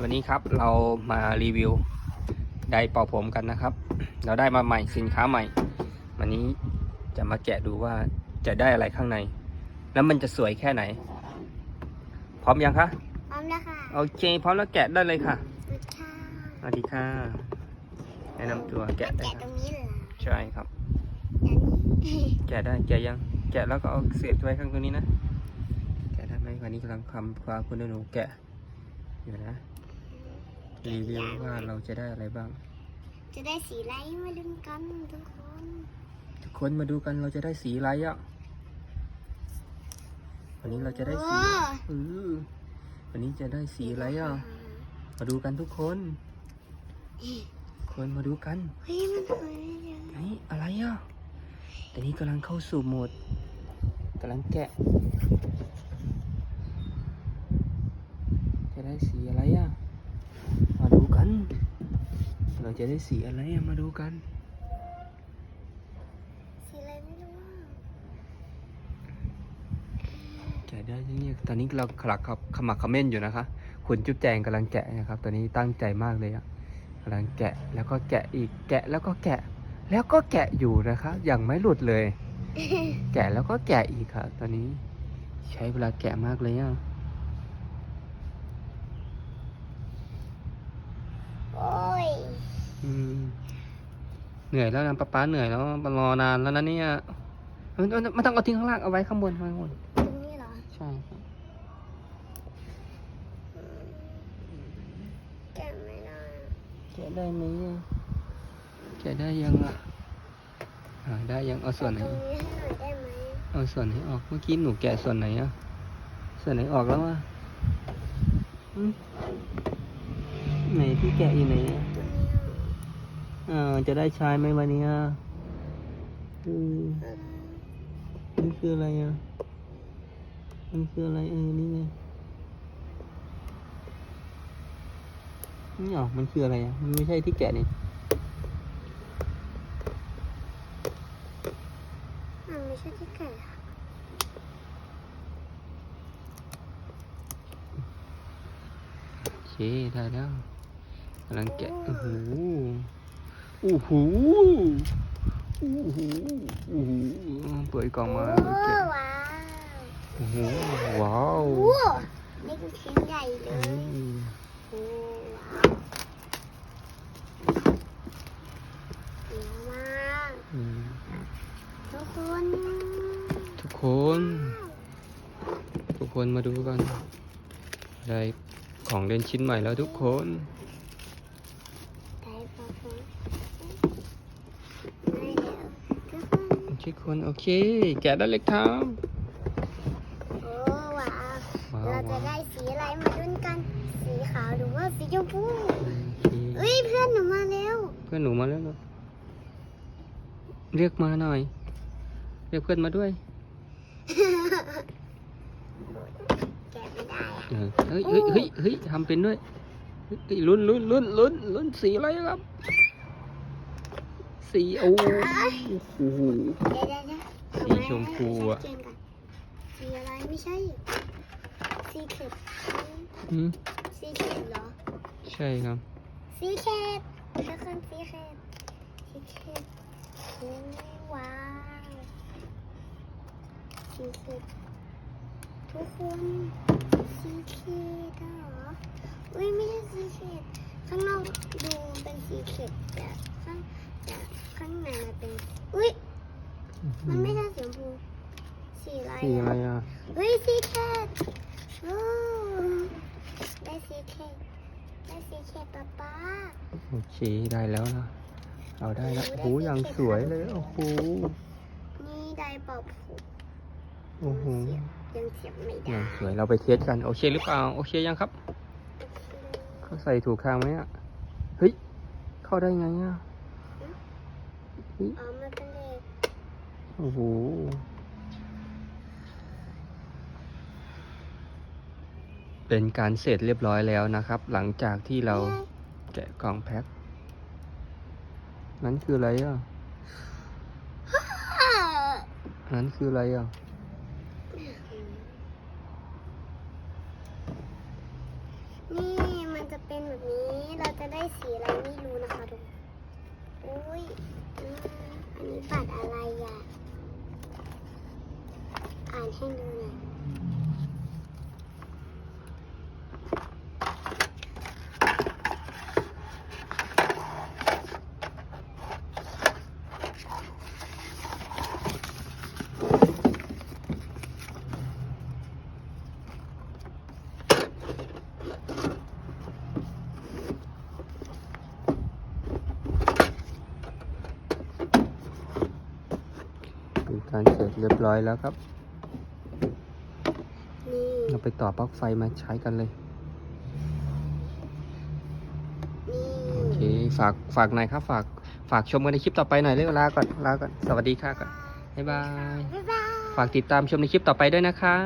วันนี้ครับเรามารีวิวไดร์เป่าผมกันนะครับ เราได้มาใหม่สินค้าใหม่ วันนี้จะมาแกะดูว่าจะได้อะไรข้างใน แล้วมันจะสวยแค่ไหน พร้อมยังคะพร้อมแล้วค่ะโอเค พร้อมแล้วแกะได้เลยค่ะสวัสดีค่ะสวัสดีค่ะแนะนำตัวแกะได้แกะคตรับรงนี้เหรอใช่ครับอันนี้แกะได้แกะยัง แกะแล้วก็เอาเสียบไว้ข้างตรงนี้นะแกะได้ไหมวันนี้กำลังทำความคุณหนูแกะอยู่นะ รีวิวว่าเราจะได้อะไรบ้าง จะได้สีอะไรมาลุ้นกันทุกคน ทุกคนมาดูกันเราจะได้สีอะไรอะ วันนี้เราจะได้สีโอ้เออวันนี้จะได้สีอะไรอะ มาดูกันทุกคน คนมาดูกันเฮ้ยมันสวยจังไหนอะไรอะแต่นี้กำลังเข้าสู่โหมดกำลังแกะ จะได้สีอะไรอะ มาดูกัน เรา จะได้สีอะไรอะมาดูกัน สีอะไรไม่รู้อะแกะได้ยังเนี่ยตอนนี้เราขลักครับขมักเขม้นอยู่นะคะ คุณจุ๊บแจงกำลังแกะนะครับ ตอนนี้ตั้งใจมากเลยอะกำลังแกะแล้วก็แกะอีกแกะแล้วก็แกะ แล้วก็แกะอยู่นะคะยังไม่หลุดเลย แกะแล้วก็แกะอีกครับตอนนี้ ใช้เวลาแกะมากเลยอะ โอ้ย อืม เหนื่อยแล้วนะป๊าป๊าเหนื่อยแล้วมารอนานแล้วนะเนี่ยมันมันมันต้องเอาทิ้งข้างล่างเอาไว้ข้างบนข้างบนตรงนี้เหรอใช่ครับแกะไม่ได้แกะได้ไหมแกะได้ยังอะอ่าได้ยังเอาส่วนไหนตรงนี้ให้หน่อยได้ไหมเอาส่วนไหนออกเมื่อกี้หนูแกะส่วนไหนอะส่วนไหนออกแล้วอะไหนที่แกะอยู่ไหนอะตรงนี้อะ อ่าจะได้ใช้ไหมวันนี้อะอืมเออนี่คืออะไรอะมันคืออะไรเออนี่ไงนี่หรอมันคืออะไรอะมันไม่ใช่ที่แกะนี่มันไม่ใช่ที่แกะอะโอเคได้แล้วกำลังแกะโอ้โหโอ้โหโอ้โหโอ้โหเปิดกล่องมาโอ้แกะว้าวโอ้โหว้าวโอ้นี่คือชิ้นใหญ่เลอืยมโอ้ว้าวเยอะมากอืมทุกคน ทุกคน ทุกคนมาดูกันได้ของเล่นชิ้นใหม่แล้วทุกคน ได้ปะคะได้แล้วทุกคน ทุกคนโอเค แกะได้เลยครับโอ้ว้าวว้าวเราจะว้าวได้สีอะไรมาดุนกัน สีขาวหรือว่าสีชมพูโอเคเอ้ยเพื่อนหนูมาแล้วเพื่อนหนูมาแล้วเหรอเรียกมาหน่อย เรียกเพื่อนมาด้วยแกะไม่ได้อะเออเฮ้ยเฮ้ยเฮ้ยเฮ้ยทำเป็นด้วยเฮ้ยลุ้นลุ้นลุ้นลุ้นลุ้นสีอะไรครับ สีโอ้โหเดี๋ยวเดี๋ยวเดี๋ยวสีชมพูอะชัดเจนก่อนสีอะไรไม่ใช่ สีเข็ดอืมสีเข็ดเหรอ ใช่ครับ สีเข็ดทุกคนสีเข็ดสีเข็ดโอ้ว้าวสีเข็ดทุกคนสีเข็ดอะเหรออุ้ยไม่ใช่สีเข็ดข้างนอกดูเป็นสีเข็ดแต่ข้างแต่ ข้างในมันเป็น อุ้ยมันไม่ใช่สีชมพูสีอะไรสีอะไรอะอะเฮ้ยสีเข็ดโอ้ได้สีเข็ดได้สีเข็ดป๊าป๊าโอเคได้แล้วนะเราได้แล้วโอ้โหอย่างสวยเลยโอ้โหนี่ได้เป่าผมโอ้โหยังเสียบไม่อได้ย่างสวยเราไปเทสกันโอเคหรือเปล่าโอเคยังครับเขาใส่ถูกทางไหมอะเฮ้ยเข้าได้ไงอะ อ๋อมันเป็นเล็กโอ้โหเป็นการเสร็จเรียบร้อยแล้วนะครับ หลังจากที่เราแกะกล่องแพ็คนั้นคืออะไรอะนั้นคืออะไรอะนี่มันจะจะเป็นแบบนี้เราจะได้สีอะไรไม่รู้นะคะทุกคนอุ้ยอืมอันนี้บัตรอะไรอะ อ่านให้ดูหน่อย เป็นการเสร็จเรียบร้อยแล้วครับ นี่เราไปต่อปลั๊กไฟมาใช้กันเลยนี่โอเค ฝาก ฝากหน่อยครับ ฝาก ฝากชมกันในคลิปต่อไปหน่อยเร็วลาก่อน ลาก่อน สวัสดีค่ะก่อน บ๊ายบาย บ๊ายบาย ฝากติดตามชมในคลิปต่อไปด้วยนะคะ